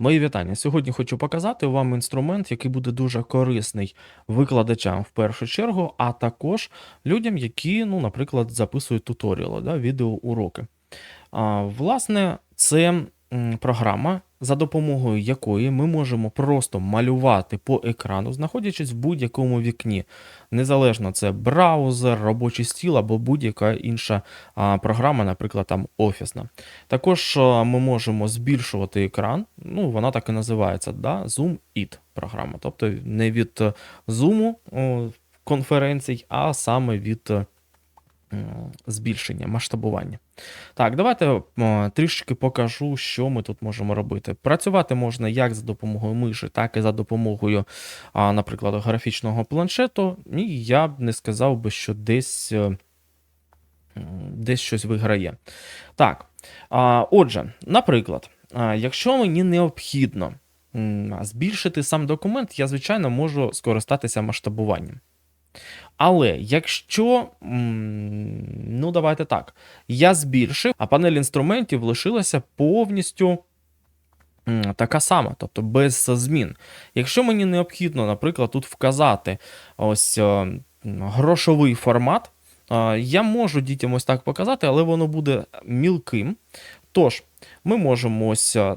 Мої вітання. Сьогодні хочу показати вам інструмент, який буде дуже корисний викладачам в першу чергу, а також людям, які, ну, наприклад, записують туторіали, да, відеоуроки. А, власне, це програма, за допомогою якої ми можемо просто малювати по екрану, знаходячись в будь-якому вікні. Незалежно це браузер, робочий стіл або будь-яка інша програма, наприклад, там офісна. Також ми можемо збільшувати екран. Ну, вона так і називається, да? Zoom It програма. Тобто не від е, Zoom конференцій, а саме від е, збільшення, масштабування. Так, давайте е, трішки покажу, що ми тут можемо робити. Працювати можна як за допомогою миші, так і за допомогою, наприклад, графічного планшету. І я б не сказав би, що десь, е, десь щось виграє. Так, отже, наприклад, якщо мені необхідно збільшити сам документ, я, звичайно, можу скористатися масштабуванням. Але якщо, ну давайте так, я збільшив, а панель інструментів лишилася повністю така сама, тобто без змін. Якщо мені необхідно, наприклад, тут вказати ось е, грошовий формат, е, я можу дітям ось так показати, але воно буде мілким. Тож, ми можемо ось е,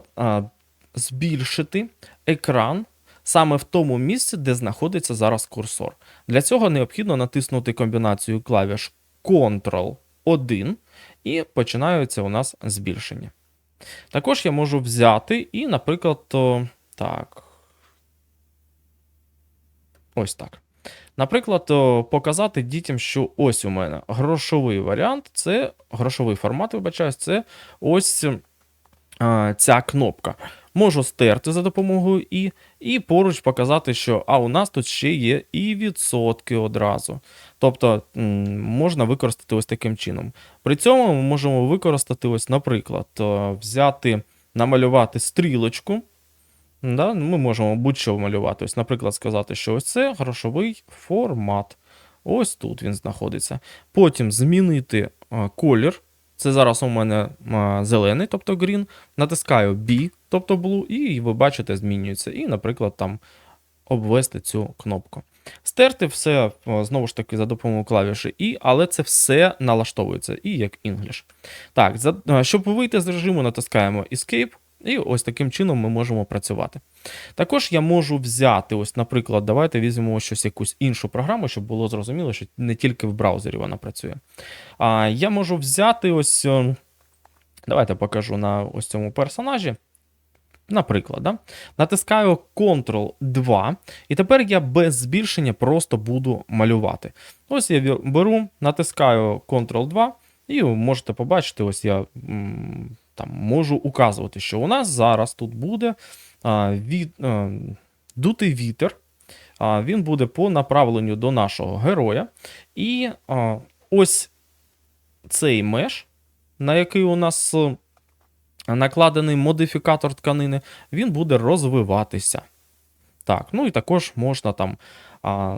збільшити екран саме в тому місці, де знаходиться зараз курсор. Для цього необхідно натиснути комбінацію клавіш Ctrl-1 і починається у нас збільшення. Також я можу взяти і, наприклад, так. Ось так. Наприклад, показати дітям, що ось у мене грошовий варіант, це грошовий формат, вибачаюсь, це ось а, ця кнопка. Можу стерти за допомогою І, і поруч показати, що а у нас тут ще є і відсотки одразу. Тобто можна використати ось таким чином. При цьому ми можемо використати, ось, наприклад, е, взяти, намалювати стрілочку. Да? Ми можемо будь-що малювати. Ось, наприклад, сказати, що ось це грошовий формат. Ось тут він знаходиться. Потім змінити е, колір. Це зараз у мене зелений, тобто green. Натискаю B, тобто blue, і ви бачите, змінюється. І, наприклад, там обвести цю кнопку. Стерти все знову ж таки за допомогою клавіші І, але це все налаштовується і як English. Так, за, щоб вийти з режиму, натискаємо Escape, і ось таким чином ми можемо працювати. Також я можу взяти, ось, наприклад, давайте візьмемо щось якусь іншу програму, щоб було зрозуміло, що не тільки в браузері вона працює. А, я можу взяти ось. е, Давайте покажу на ось цьому персонажі. Наприклад, да? натискаю Ctrl-2, і тепер я без збільшення просто буду малювати. Ось я беру, натискаю Ctrl-2, і можете побачити, ось я м, там можу указувати, що у нас зараз тут буде а, від, а, дутий вітер. А, він буде по направленню до нашого героя. І а, ось цей меш, на який у нас е, накладений модифікатор тканини, він буде розвиватися. Так, ну і також можна там, а,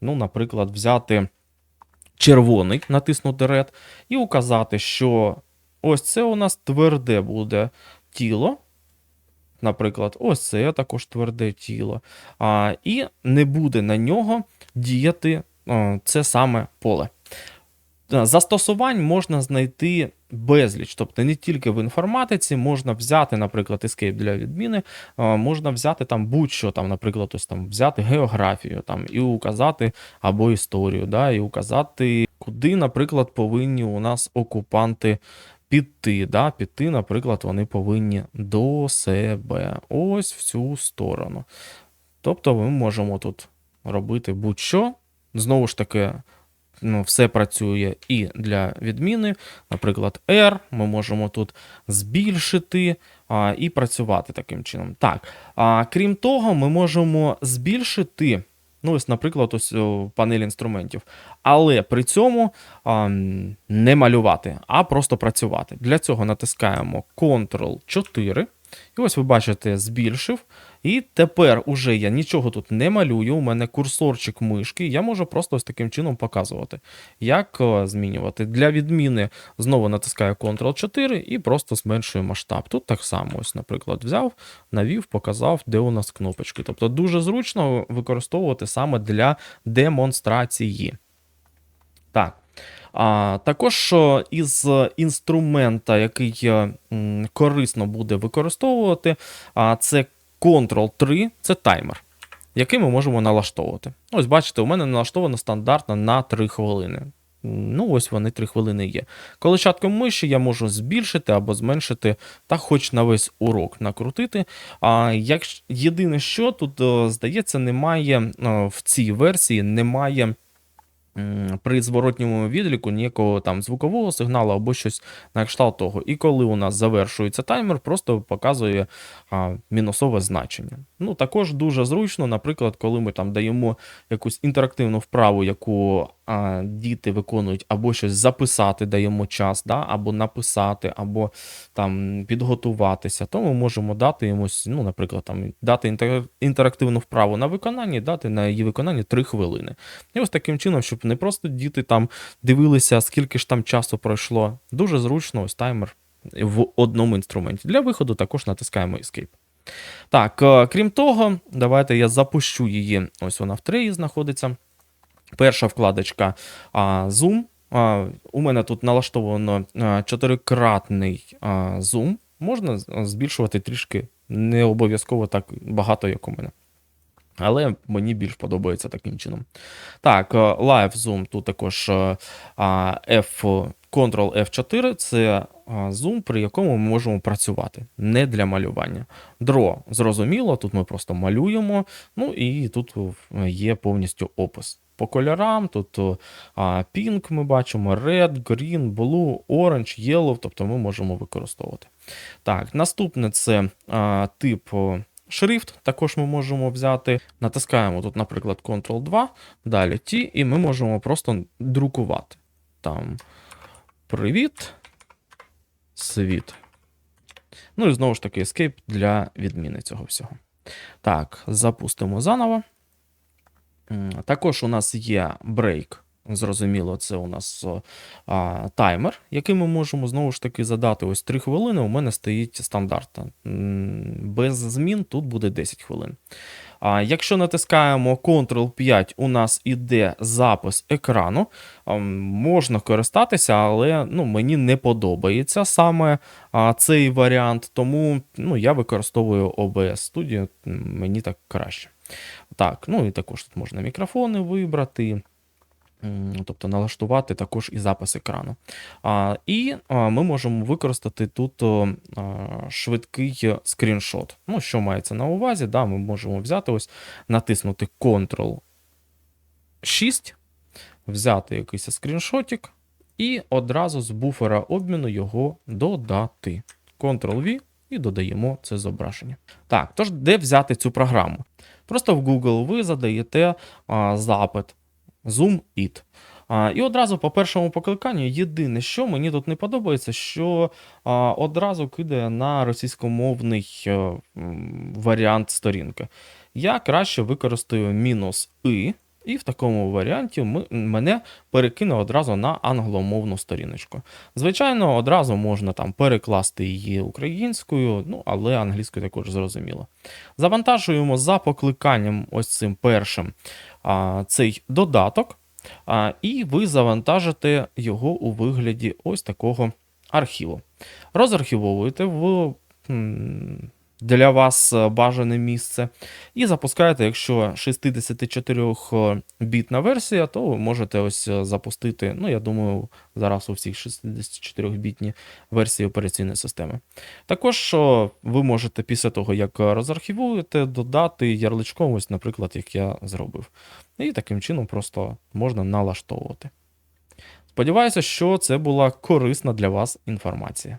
ну, наприклад, взяти червоний, натиснути Red, і указати, що ось це у нас тверде буде тіло. Наприклад, ось це також тверде тіло. А, і не буде на нього діяти це саме поле. Е, Застосувань можна знайти безліч, тобто не тільки в інформатиці, можна взяти, наприклад, Escape для відміни, можна взяти там будь-що, там, наприклад, ось там взяти географію там, і указати або історію, да, і указати, куди, наприклад, повинні у нас окупанти піти. Да, піти, наприклад, вони повинні до себе, ось в цю сторону. Тобто ми можемо тут робити будь-що. Знову ж таки, ну, все працює і для відміни. Наприклад, R ми можемо тут збільшити а, і працювати таким чином. Так, а, крім того, ми можемо збільшити. Ну, ось, наприклад, ось панель інструментів. Але при цьому а, не малювати, а просто працювати. Для цього натискаємо Ctrl-4 І ось ви бачите, збільшив. І тепер уже я нічого тут не малюю. У мене курсорчик мишки. Я можу просто ось таким чином показувати, як е, змінювати. Для відміни знову натискаю Ctrl-4 і просто зменшую масштаб. Тут так само, ось, наприклад, взяв, навів, показав, де у нас кнопочки. Тобто дуже зручно використовувати саме для демонстрації. Так. А, Також із інструмента, який е, корисно буде використовувати, а, це Ctrl-3, це таймер, який ми можемо налаштовувати. Ось бачите, у мене налаштовано стандартно на 3 хвилини. Ну, ось вони 3 хвилини є. Количатком миші я можу збільшити або зменшити, та хоч на весь урок накрутити. А як єдине, що тут, здається, немає в цій версії немає. При зворотньому відліку ніякого там звукового сигналу або щось на кшталт того. І коли у нас завершується таймер, просто показує а, мінусове значення. Ну, також дуже зручно, наприклад, коли ми там даємо якусь інтерактивну вправу, яку а, діти виконують, або щось записати, даємо час, да, або написати, або там підготуватися, то ми можемо дати йомусь, ну, наприклад, там дати інтер- інтерактивну вправу на виконанні, дати на її виконанні 3 хвилини. І ось таким чином, щоб не просто діти там дивилися, скільки ж там часу пройшло. Дуже зручно, ось таймер в одному інструменті. Для виходу також натискаємо Escape. Так, е, крім того, давайте я запущу її. Ось вона в треї знаходиться. Перша вкладочка Zoom. У мене тут налаштовано а, чотирикратний а, зум. Можна збільшувати трішки, не обов'язково так багато, як у мене. Але мені більш подобається таким чином. Так, е, Live Zoom тут також е, F, Ctrl F4 це зум, при якому ми можемо працювати, не для малювання. Draw, зрозуміло, тут ми просто малюємо, ну і тут е, є повністю опис. По кольорам, тут pink ми бачимо, red, green, blue, orange, yellow, тобто ми можемо використовувати. Так, наступне це тип шрифт, також ми можемо взяти. Натискаємо тут, наприклад, Ctrl-2, далі T, і ми можемо просто друкувати. Там привіт, світ. Ну і знову ж таки, Escape для відміни цього всього. Так, запустимо заново. Також у нас є брейк. Зрозуміло, це у нас а, таймер, який ми можемо знову ж таки задати. Ось 3 хвилини. У мене стоїть стандартно. М, Без змін тут буде 10 хвилин. А, якщо натискаємо Ctrl-5, у нас іде запис екрану. Можна користатися, але ну, мені не подобається саме а, цей варіант, тому ну, я використовую OBS Studio, мені так краще. Так, ну і також тут можна мікрофони вибрати. Тобто налаштувати також і запис екрану. І ми можемо використати тут швидкий скріншот. Ну, що мається на увазі? Да, ми можемо взяти ось, натиснути Ctrl 6, взяти якийсь скріншотик і одразу з буфера обміну його додати. Ctrl-V і додаємо це зображення. Так, тож де взяти цю програму? Просто в Google ви задаєте а, запит Zoom It. А, і одразу по першому покликанню єдине, що мені тут не подобається, що а, одразу кидає на російськомовний е, варіант сторінки. Я краще використаю мінус «и», і в такому варіанті ми, мене перекине одразу на англомовну сторіночку. Звичайно, одразу можна там перекласти її українською, ну але англійською також зрозуміло. Завантажуємо за покликанням ось цим першим а, цей додаток, а, і ви завантажите його у вигляді ось такого архіву. Розархівовуєте в для вас е, бажане місце і запускаєте, якщо 64-бітна версія, то ви можете ось е, запустити, ну я думаю, зараз у всіх 64-бітні версії операційної системи. Також ви можете після того, як розархівуєте, додати ярличком, ось, наприклад, як я зробив. І таким чином просто можна налаштовувати. Сподіваюся, що це була корисна для вас інформація.